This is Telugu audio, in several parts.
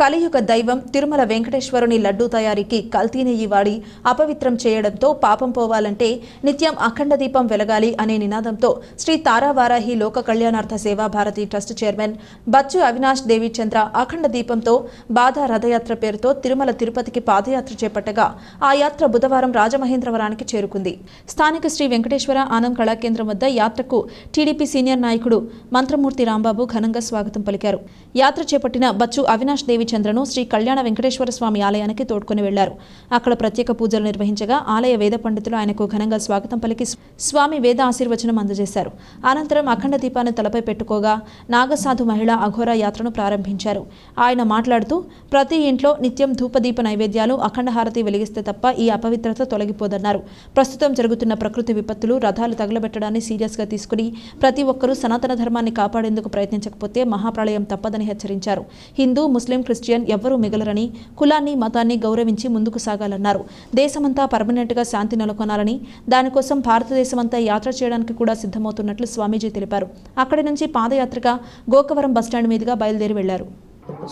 కలియుగ దైవం తిరుమల వెంకటేశ్వరుని లడ్డూ తయారీకి కల్తీ నెయ్యి వాడి అపవిత్రం చేయడంతో పాపం పోవాలంటే నిత్యం అఖండ దీపం వెలగాలి అనే నినాదంతో శ్రీ తారావారాహి లోక కళ్యాణార్థ సేవా భారతి ట్రస్ట్ చైర్మన్ బచ్చు అవినాష్ దేవి చంద్ర అఖండ దీపంతో బాధ రథయాత్ర పేరుతో తిరుమల తిరుపతికి పాదయాత్ర చేపట్టగా ఆ యాత్ర బుధవారం రాజమహేంద్రవరానికి చేరుకుంది. స్థానిక శ్రీ వెంకటేశ్వర ఆనం కళాకేంద్రం వద్ద యాత్రకు టీడీపీ సీనియర్ నాయకుడు మంత్రమూర్తి రాంబాబు ఘనంగా స్వాగతం పలికారు. యాత్ర చేపట్టిన బచ్చు అవినాష్ దేవి రవిచంద్రను శ్రీ కళ్యాణ వెంకటేశ్వర స్వామి ఆలయానికి తోడ్కొని వెళ్ళారు. అక్కడ ప్రత్యేక పూజలు నిర్వహించగా ఆలయ వేద పండితులు ఆయనకు ఘనంగా స్వాగతం పలికి స్వామి వేద ఆశీర్వచనం అందజేశారు. అనంతరం అఖండ దీపాన్ని తలపై పెట్టుకోగా నాగసాధు మహిళ అఘోర యాత్రను ప్రారంభించారు. ఆయన మాట్లాడుతూ ప్రతి ఇంట్లో నిత్యం ధూపదీప నైవేద్యాలు అఖండ హారతి వెలిగిస్తే తప్ప ఈ అపవిత్రత తొలగిపోదన్నారు. ప్రస్తుతం జరుగుతున్న ప్రకృతి విపత్తులు రథాలు తగలబెట్టడాన్ని సీరియస్గా తీసుకుని ప్రతి ఒక్కరూ సనాతన ధర్మాన్ని కాపాడేందుకు ప్రయత్నించకపోతే మహాప్రళయం తప్పదని హెచ్చరించారు. హిందూ ముస్లిం క్రిస్టియన్ ఎవ్వరూ మిగలరని కులాన్ని మతాన్ని గౌరవించి ముందుకు సాగాలన్నారు. దేశమంతా పర్మనెంట్గా శాంతి నెలకొనాలని దానికోసం భారతదేశమంతా యాత్ర చేయడానికి కూడా సిద్ధమవుతున్నట్లు స్వామీజీ తెలిపారు. అక్కడి నుంచి పాదయాత్రగా గోకవరం బస్టాండ్ మీదుగా బయలుదేరి వెళ్ళారు.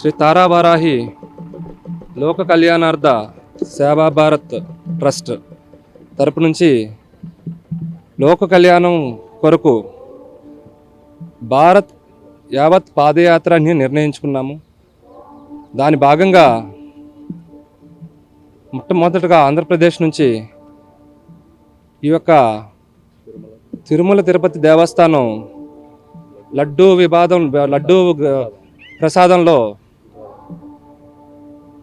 శ్రీ తారావారాహి లోక కళ్యాణార్థ సేవా భారత్ ట్రస్ట్ తరపు నుంచి లోక కళ్యాణం కొరకు భారత్ యావత్ పాదయాత్ర అని నిర్ణయించుకున్నాము. దాని భాగంగా మొట్టమొదటగా ఆంధ్రప్రదేశ్ నుంచి ఈ యొక్క తిరుమల తిరుపతి దేవస్థానం లడ్డూ వివాదం లడ్డూ ప్రసాదంలో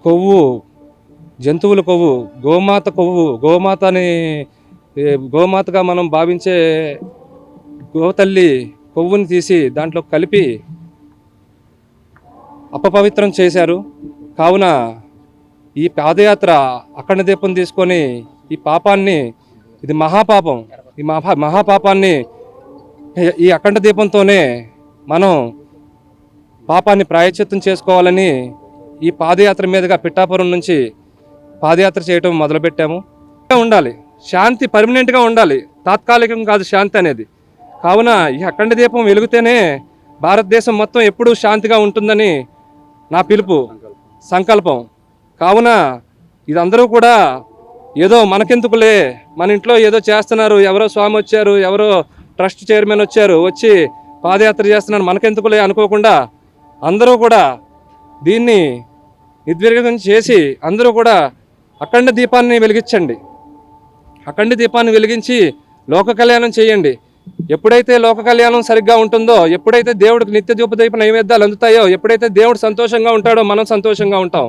కొవ్వు జంతువుల కొవ్వు గోమాత కొవ్వు గోమాతని గోమాతగా మనం భావించే గోతల్లి కొవ్వుని తీసి దాంట్లో కలిపి అపపవిత్రం చేశారు. కావున ఈ పాదయాత్ర అఖండ దీపం తీసుకొని ఈ పాపాన్ని ఇది మహాపాపం ఈ మహా మహాపాపాన్ని ఈ- అఖండ దీపంతోనే మనం పాపాన్ని ప్రాయశ్చిత్తం చేసుకోవాలని ఈ పాదయాత్ర మీదుగా పిట్టాపురం నుంచి పాదయాత్ర చేయటం మొదలుపెట్టాము. ఉండాలి. శాంతి పర్మనెంట్గా ఉండాలి. తాత్కాలికం కాదు శాంతి అనేది. కావున ఈ అఖండ దీపం వెలుగుతేనే భారతదేశం మొత్తం ఎప్పుడూ శాంతిగా ఉంటుందని నా పిలుపు సంకల్పం. కావున ఇదందరూ కూడా ఏదో మనకెందుకులే మన ఇంట్లో ఏదో చేస్తున్నారు ఎవరో స్వామి వచ్చారు ఎవరో ట్రస్ట్ చైర్మన్ వచ్చారు వచ్చి పాదయాత్ర చేస్తున్నారు మనకెందుకులే అనుకోకుండా అందరూ కూడా దీన్ని నిర్విఘ్నం చేసి అందరూ కూడా అఖండ దీపాన్ని వెలిగించండి. అఖండ దీపాన్ని వెలిగించి లోక కళ్యాణం చేయండి. ఎప్పుడైతే లోక కళ్యాణం సరిగ్గా ఉంటుందో ఎప్పుడైతే దేవుడికి నిత్య దీపదీప నైవేద్యాలు అందుతాయో ఎప్పుడైతే దేవుడు సంతోషంగా ఉంటాడో మనం సంతోషంగా ఉంటాం.